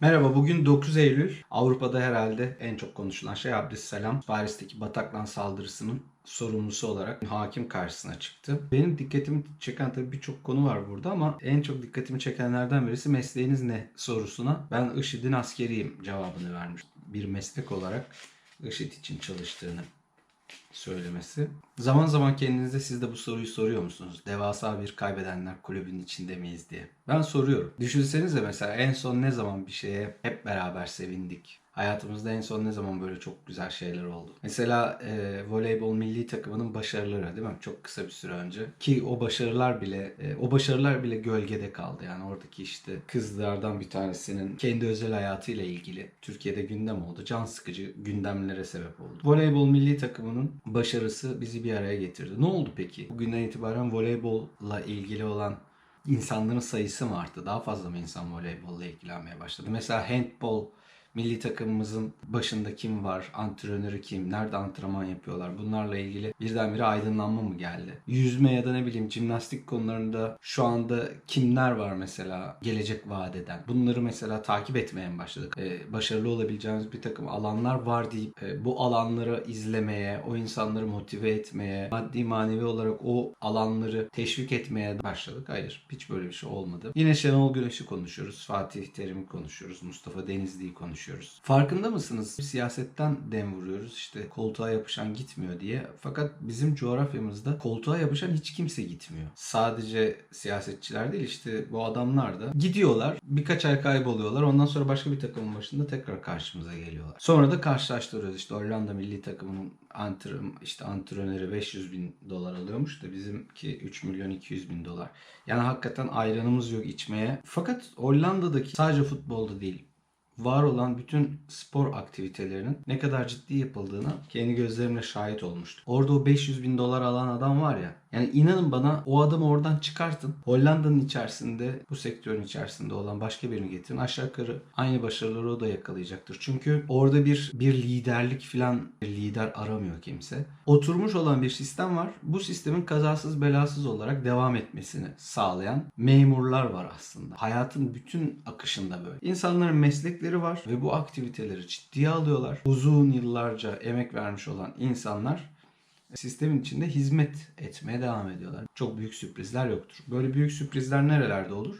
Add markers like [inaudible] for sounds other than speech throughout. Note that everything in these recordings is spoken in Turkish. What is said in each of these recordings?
Merhaba, bugün 9 Eylül. Avrupa'da herhalde en çok konuşulan şey Abdüsselam, Paris'teki Bataclan saldırısının sorumlusu olarak hakim karşısına çıktı. Benim dikkatimi çeken tabii birçok konu var burada ama en çok dikkatimi çekenlerden birisi mesleğiniz ne sorusuna ben IŞİD'in askeriyim cevabını vermiş. Bir meslek olarak IŞİD için çalıştığını söylemesi. Zaman zaman kendinize siz de bu soruyu soruyor musunuz? Devasa bir kaybedenler kulübünün içinde miyiz diye. Ben soruyorum. Düşünsenize mesela en son ne zaman bir şeye hep beraber sevindik? Hayatımızda en son ne zaman böyle çok güzel şeyler oldu? Mesela e, voleybol milli takımının başarıları değil mi? Çok kısa bir süre önce. Ki o başarılar bile e, o başarılar bile gölgede kaldı. Yani oradaki işte kızlardan bir tanesinin kendi özel hayatıyla ilgili Türkiye'de gündem oldu. Can sıkıcı gündemlere sebep oldu. Voleybol milli takımının başarısı bizi bir araya getirdi. Ne oldu peki? Bugünden itibaren voleybolla ilgili olan insanların sayısı mı arttı? Daha fazla mı insan voleybolla ilgilenmeye başladı? Mesela handball milli takımımızın başında kim var, antrenörü kim, nerede antrenman yapıyorlar bunlarla ilgili birdenbire aydınlanma mı geldi? Yüzme ya da ne bileyim jimnastik konularında şu anda kimler var mesela gelecek vaat? Bunları mesela takip etmeye başladık? Ee, başarılı olabileceğimiz bir takım alanlar var deyip e, bu alanları izlemeye, o insanları motive etmeye, maddi manevi olarak o alanları teşvik etmeye başladık. Hayır, hiç böyle bir şey olmadı. Yine Şenol Güneş'i konuşuyoruz, Fatih Terim'i konuşuyoruz, Mustafa Denizli'yi konuşuyoruz. Farkında mısınız? Siyasetten dem vuruyoruz işte koltuğa yapışan gitmiyor diye. Fakat bizim coğrafyamızda koltuğa yapışan hiç kimse gitmiyor. Sadece siyasetçiler değil işte bu adamlar da gidiyorlar. Birkaç ay kayboluyorlar. Ondan sonra başka bir takımın başında tekrar karşımıza geliyorlar. Sonra da karşılaştırıyoruz. İşte Hollanda milli takımının antren, işte antrenörü 500 bin dolar alıyormuş da bizimki 3 milyon 200 bin dolar. Yani hakikaten ayranımız yok içmeye. Fakat Hollanda'daki sadece futbolda değil var olan bütün spor aktivitelerinin ne kadar ciddi yapıldığına kendi gözlerimle şahit olmuştum. Orada o 500 bin dolar alan adam var ya yani inanın bana o adamı oradan çıkartın. Hollanda'nın içerisinde bu sektörün içerisinde olan başka birini getirin. Aşağı yukarı aynı başarıları o da yakalayacaktır. Çünkü orada bir bir liderlik filan bir lider aramıyor kimse. Oturmuş olan bir sistem var. Bu sistemin kazasız belasız olarak devam etmesini sağlayan memurlar var aslında. Hayatın bütün akışında böyle. İnsanların meslekleri var ve bu aktiviteleri ciddiye alıyorlar. Uzun yıllarca emek vermiş olan insanlar sistemin içinde hizmet etmeye devam ediyorlar. Çok büyük sürprizler yoktur. Böyle büyük sürprizler nerelerde olur?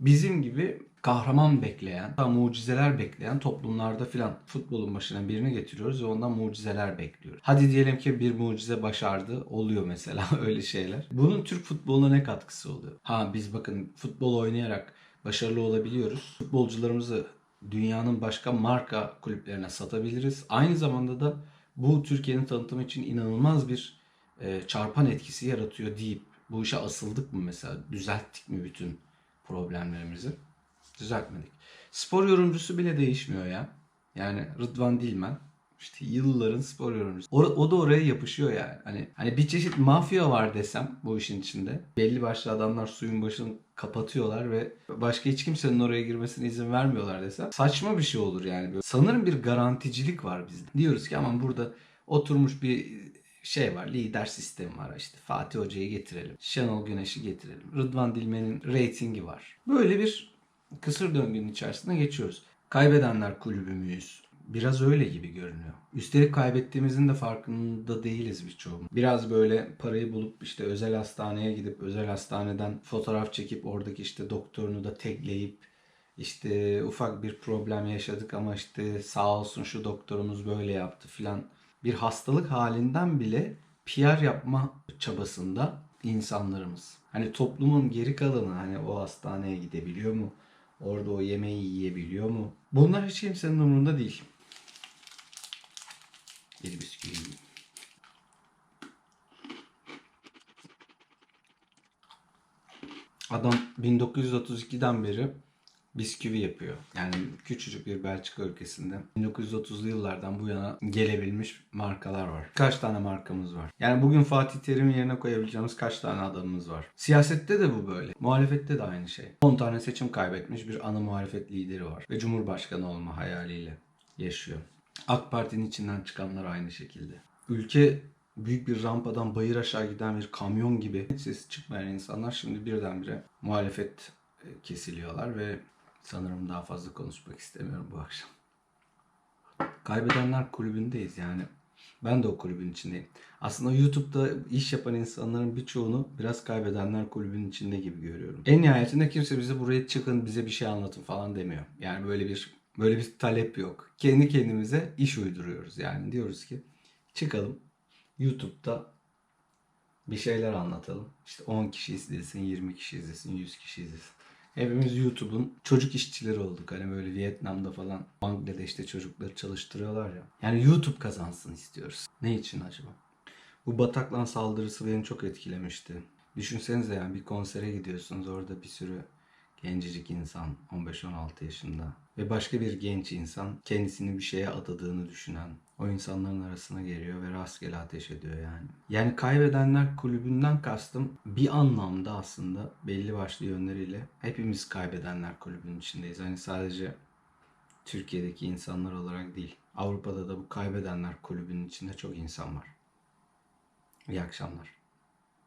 Bizim gibi kahraman bekleyen, mucizeler bekleyen toplumlarda filan futbolun başına birini getiriyoruz ve ondan mucizeler bekliyoruz. Hadi diyelim ki bir mucize başardı. Oluyor mesela [laughs] öyle şeyler. Bunun Türk futboluna ne katkısı oluyor? Ha biz bakın futbol oynayarak başarılı olabiliyoruz. Futbolcularımızı dünyanın başka marka kulüplerine satabiliriz. Aynı zamanda da bu Türkiye'nin tanıtımı için inanılmaz bir e, çarpan etkisi yaratıyor deyip bu işe asıldık mı mesela? Düzelttik mi bütün problemlerimizi? Düzeltmedik. Spor yorumcusu bile değişmiyor ya. Yani Rıdvan Dilmen işte yılların spor yorumcusu. O, o da oraya yapışıyor yani. Hani hani bir çeşit mafya var desem bu işin içinde. Belli başlı adamlar suyun başını kapatıyorlar ve başka hiç kimsenin oraya girmesine izin vermiyorlar desem saçma bir şey olur yani. Böyle. Sanırım bir garanticilik var bizde. Diyoruz ki aman burada oturmuş bir şey var. Lider sistemi var işte. Fatih Hoca'yı getirelim. Şenol Güneş'i getirelim. Rıdvan Dilmen'in reytingi var. Böyle bir kısır döngünün içerisinde geçiyoruz. Kaybedenler kulübü müyüz? Biraz öyle gibi görünüyor. Üstelik kaybettiğimizin de farkında değiliz birçoğumuz. Biraz böyle parayı bulup işte özel hastaneye gidip özel hastaneden fotoğraf çekip oradaki işte doktorunu da tekleyip işte ufak bir problem yaşadık ama işte sağ olsun şu doktorumuz böyle yaptı filan bir hastalık halinden bile PR yapma çabasında insanlarımız. Hani toplumun geri kalanı hani o hastaneye gidebiliyor mu? Orada o yemeği yiyebiliyor mu? Bunlar hiç kimsenin umurunda değil. Bir bisküvi. Adam 1932'den beri bisküvi yapıyor. Yani küçücük bir Belçika ülkesinde 1930'lu yıllardan bu yana gelebilmiş markalar var. Kaç tane markamız var? Yani bugün Fatih Terim'in yerine koyabileceğimiz kaç tane adamımız var? Siyasette de bu böyle. Muhalefette de aynı şey. 10 tane seçim kaybetmiş bir ana muhalefet lideri var. Ve Cumhurbaşkanı olma hayaliyle yaşıyor. AK Parti'nin içinden çıkanlar aynı şekilde. Ülke büyük bir rampadan bayır aşağı giden bir kamyon gibi ses çıkmayan insanlar şimdi birdenbire muhalefet e, kesiliyorlar ve Sanırım daha fazla konuşmak istemiyorum bu akşam. Kaybedenler kulübündeyiz yani. Ben de o kulübün içindeyim. Aslında YouTube'da iş yapan insanların birçoğunu biraz kaybedenler kulübünün içinde gibi görüyorum. En nihayetinde kimse bize buraya çıkın bize bir şey anlatın falan demiyor. Yani böyle bir böyle bir talep yok. Kendi kendimize iş uyduruyoruz. Yani diyoruz ki çıkalım YouTube'da bir şeyler anlatalım. İşte 10 kişi izlesin, 20 kişi izlesin, 100 kişi izlesin. Hepimiz YouTube'un çocuk işçileri olduk. Hani böyle Vietnam'da falan Bangladeş'te çocukları çalıştırıyorlar ya. Yani YouTube kazansın istiyoruz. Ne için acaba? Bu Bataklan saldırısı beni çok etkilemişti. Düşünsenize yani bir konsere gidiyorsunuz orada bir sürü gencecik insan 15-16 yaşında ve başka bir genç insan kendisini bir şeye adadığını düşünen o insanların arasına geliyor ve rastgele ateş ediyor yani. Yani kaybedenler kulübünden kastım bir anlamda aslında belli başlı yönleriyle hepimiz kaybedenler kulübünün içindeyiz. Hani sadece Türkiye'deki insanlar olarak değil. Avrupa'da da bu kaybedenler kulübünün içinde çok insan var. İyi akşamlar.